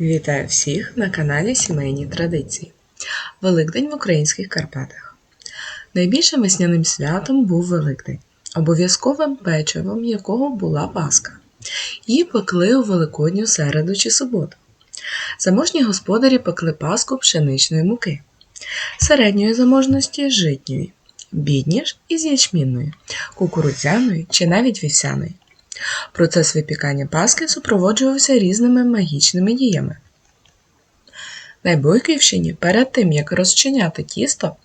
Вітаю всіх на каналі Сімейні Традиції. Великдень в українських Карпатах. Найбільшим весняним святом був Великдень, обов'язковим печивом якого була Пасха. Її пекли у Великодню середу чи суботу. Заможні господарі пекли паску пшеничної муки, середньої заможності житньої, бідні ж із ячмінної, кукурудзяної чи навіть вівсяної. Процес випікання паски супроводжувався різними магічними діями. На Бойківщині перед тим, як розчиняти тісто,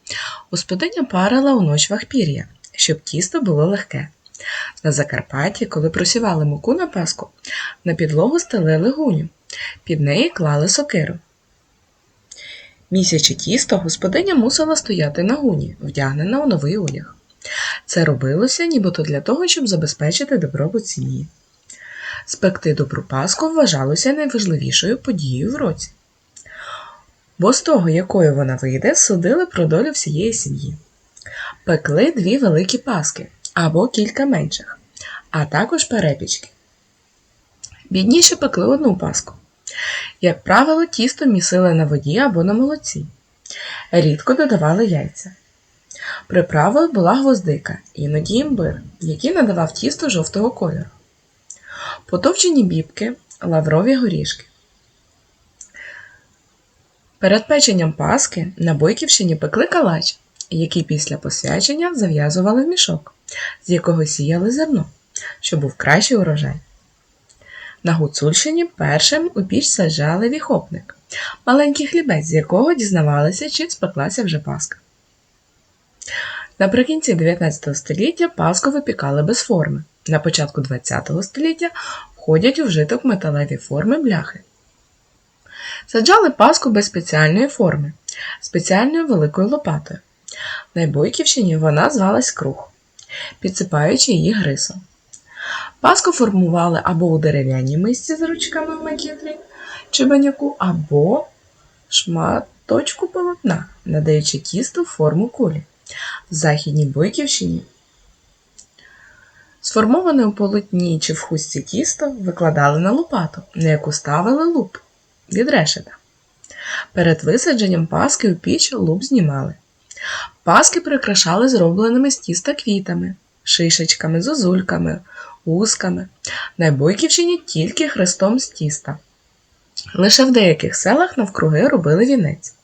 господиня парила у ночвах пір'я, щоб тісто було легке. На Закарпатті, коли просівали муку на паску, на підлогу стелили гуню, під неї клали сокиру. Місяче тісто господиня мусила стояти на гуні, вдягнена у новий одяг. Це робилося нібито для того, щоб забезпечити добробут сім'ї. Спекти добру паску вважалося найважливішою подією в році. Бо з того, якою вона вийде, судили про долю всієї сім'ї. Пекли дві великі паски або кілька менших, а також перепічки. Бідніше пекли одну паску. Як правило, тісто місили на воді або на молоці. Рідко додавали яйця. Приправою була гвоздика, іноді імбир, який надавав тісту жовтого кольору. Потовчені бібки, лаврові горішки. Перед печенням паски на Бойківщині пекли калач, який після посвячення зав'язували в мішок, з якого сіяли зерно, щоб був кращий урожай. На Гуцульщині першим у піч саджали віхопник, маленький хлібець, з якого дізнавалися, чи спеклася вже паска. Наприкінці 19 століття паску випікали без форми. На початку 20 століття входять у вжиток металеві форми бляхи. Саджали паску без спеціальної форми, спеціальною великою лопатою. На Бойківщині вона звалась круг, підсипаючи її грисом. Паску формували або у дерев'яній мисці з ручками в макітрі чи баняку, або шматочку полотна, надаючи тісту форму кулі. В Західній Бойківщині сформоване у полотні чи в хустці тісто викладали на лопату, на яку ставили луп від решета. Перед висадженням паски у піч луп знімали. Паски прикрашали зробленими з тіста квітами, шишечками, зозульками, узками. На Бойківщині тільки хрестом з тіста. Лише в деяких селах навкруги робили вінець.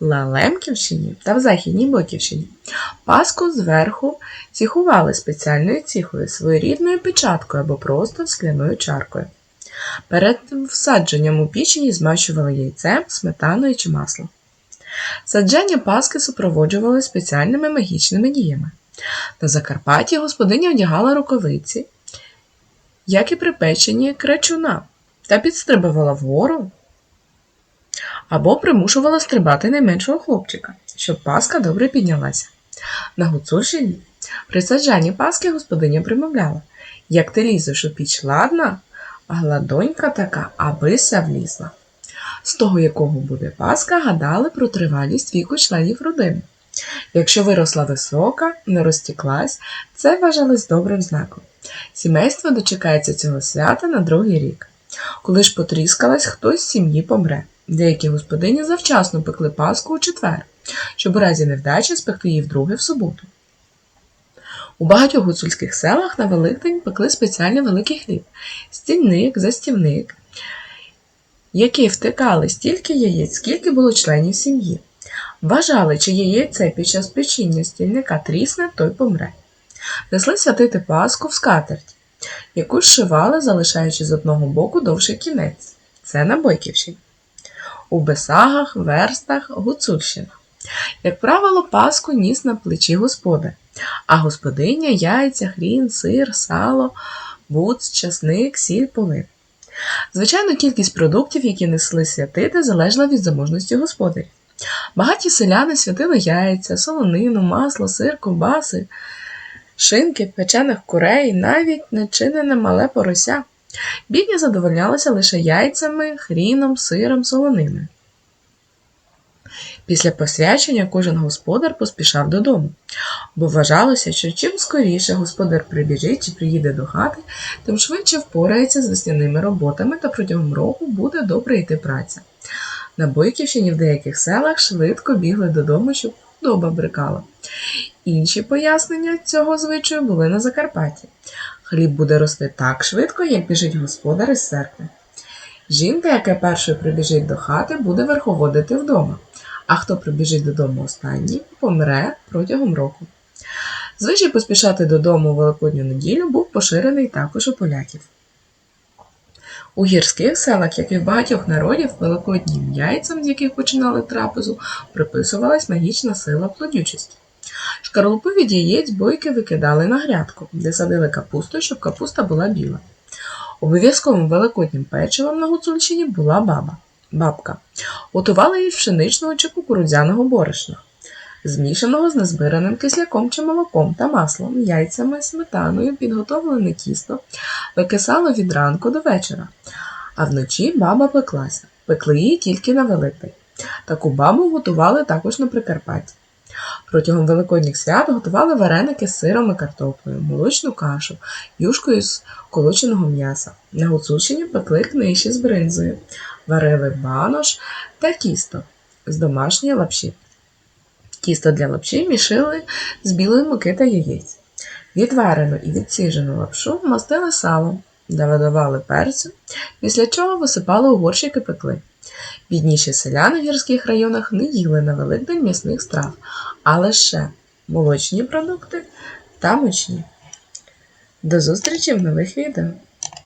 На Лемківщині та в Західній Бойківщині паску зверху ціхували спеціальною ціхою, своєрідною печаткою або просто скляною чаркою. Перед всадженням у пічені змащували яйцем, сметаною чи маслом. Саджання паски супроводжували спеціальними магічними діями. На Закарпатті господиня одягала рукавиці, як і при печенні крачуна, та підстрибувала вгору або примушувала стрибати найменшого хлопчика, щоб паска добре піднялася. На Гуцульщині при саджанні паски господиня примовляла як ти лізеш у піч ладна, гладонька така, абися влізла. З того, якого буде паска, гадали про тривалість віку членів родини. Якщо виросла висока, не розтіклась, це вважалось добрим знаком. Сімейство дочекається цього свята на другий рік. Коли ж потріскалась, хтось з сім'ї помре. Деякі господині завчасно пекли паску у четвер, щоб у разі невдачі спекти її вдруге в суботу. У багатьох гуцульських селах на Великдень пекли спеціальний великий хліб, стільник, застівник, які втикали стільки яєць, скільки було членів сім'ї. Вважали, чи яєце під час печіння стільника трісне, той помре. Несли святити паску в скатерть, яку зшивали, залишаючи з одного боку довший кінець. Це на Бойківщині у Бесагах, Верстах, Гуцульщинах. Як правило, паску ніс на плечі господар, а господиня яйця, хрін, сир, сало, буц, часник, сіль, полин. Звичайно, кількість продуктів, які несли святити, залежала від заможності господарів. Багаті селяни святили яйця, солонину, масло, сир, ковбаси, шинки, печених курей, навіть начинене мале порося. Бідні задовольнялися лише яйцями, хріном, сиром, солониною. Після посвячення кожен господар поспішав додому, бо вважалося, що чим скоріше господар прибіжить чи приїде до хати, тим швидше впорається з весняними роботами та протягом року буде добре йти праця. На Бойківщині в деяких селах швидко бігли додому, щоб доба брикала. Інші пояснення цього звичаю були на Закарпатті. Хліб буде рости так швидко, як біжить господар із церкви. Жінка, яка першою прибіжить до хати, буде верховодити вдома, а хто прибіжить додому останній, помре протягом року. Звичай поспішати додому у Великодню неділю був поширений також у поляків. У гірських селах, як і в багатьох народів, великоднім яйцям, з яких починали трапезу, приписувалась магічна сила плодючості. Шкарлупи від яєць бойки викидали на грядку, де садили капусту, щоб капуста була біла. Обов'язковим великоднім печивом на Гуцульщині була баба, бабка. Готували її з пшеничного чи кукурудзяного борошна, змішаного з незбираним кисляком чи молоком та маслом, яйцями, сметаною, підготовлене тісто, викисало від ранку до вечора. А вночі баба пеклася. Пекли її тільки на Великдень. Таку бабу готували також на Прикарпатті. Протягом великодніх свят готували вареники з сиром і картоплею, молочну кашу, юшкою з колоченого м'яса. На Гуцульщині пекли книші з бринзою, варили банош та тісто з домашньої лапші. Тісто для лапші мішили з білої муки та яєць. Відварену і відсіжену лапшу мастили салом, додавали перцю, після чого висипали у горщик пекли. Бідніші селяни в гірських районах не їли на Великдень м'ясних страв, а лише молочні продукти та мучні. До зустрічі в нових відео!